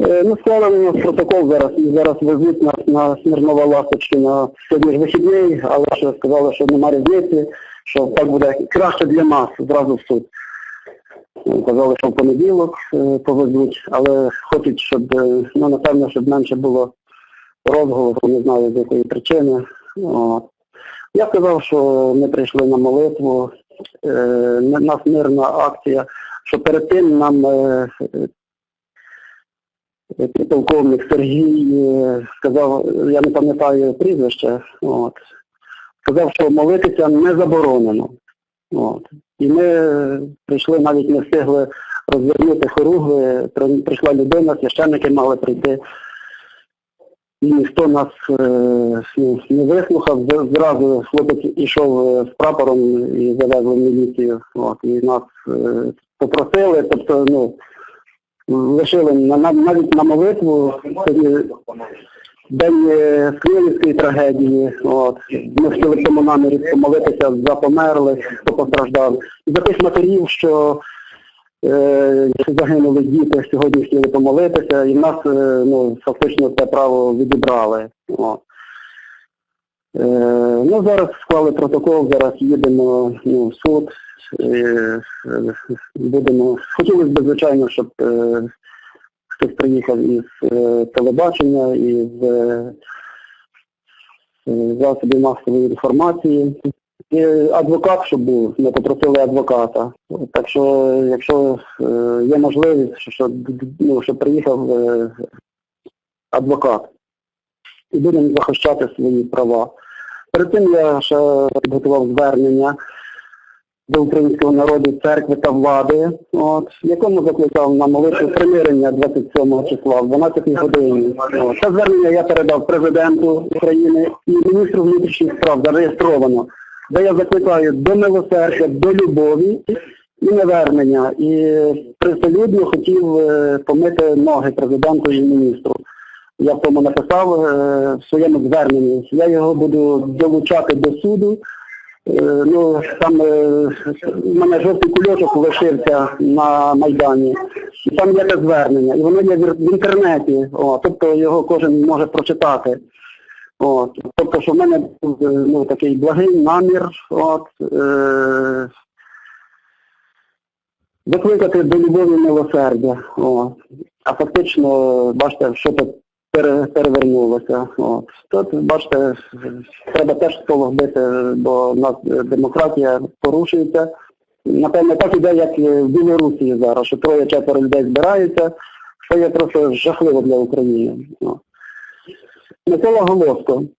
Ну, склали у нас протокол зараз, зараз везуть нас на Смірнова Ласточкина. Сьогодні ж вихідний, але ще сказали, що немає різниці, що так буде краще для нас, зразу в суд. Е, Казали, що в понеділок е, повезуть, але хочуть, щоб, е, ну, напевно, щоб менше було розголосу, не знаю з якої причини. От. Я сказав, що ми прийшли на молитву, е, нас мирна акція, що перед тим нам підполковник Сергій е, сказав, я не пам'ятаю прізвище, от, сказав, що молитися не заборонено. От. І ми прийшли, навіть не встигли розвернути хоругви, прийшла людина, священники мали прийти. І ніхто нас е, ну, не вислухав. Зразу хлопець ішов е, з прапором і завезли в міліцію. От, і нас попросили, тобто, ну, лишили на, на- навіть на молитву день е, Київської трагедії. От. Ми хотіли в тому намірі помолитися за померлих, хто постраждав. І за тих матерів, що е, загинули діти, сьогодні хотіли помолитися, і в нас е, ну, фактично це право відібрали. От. Е, ну, зараз склали протокол, зараз їдемо ну, в суд. Е, е, будемо. Хотілося б, звичайно, щоб е, хтось приїхав із телебачення, із засобів масової інформації. І адвокат, щоб був, ми попросили адвоката. Так що, якщо є можливість, що, що, ну, щоб приїхав адвокат і будемо захищати свої права. Перед тим я ще підготував звернення до українського народу, церкви та влади, от, якому закликав на молитву примирення 27 числа в 12 годині. Це звернення я передав президенту України і міністру внутрішніх справ зареєстровано, де я закликаю до милосердя, до любові і навернення. І присолюдно хотів е, помити ноги президенту і міністру. Я в тому написав е, в своєму зверненні. Я його буду долучати до суду. Е, ну, там е, в мене жовтий кульочок лишився на Майдані. І там є те звернення. І воно є в інтернеті. О, тобто його кожен може прочитати. От. Тобто, що в мене був е, ну, такий благий намір. От, е, викликати до любові милосердя. О. А фактично, бачите, що тут перевернулося. Тут, бачите, треба теж сполох бити, бо в нас демократія порушується. Напевно, так іде, як в Білорусі зараз, що троє-четверо людей збираються, що є просто жахливо для України. Микола Голоско.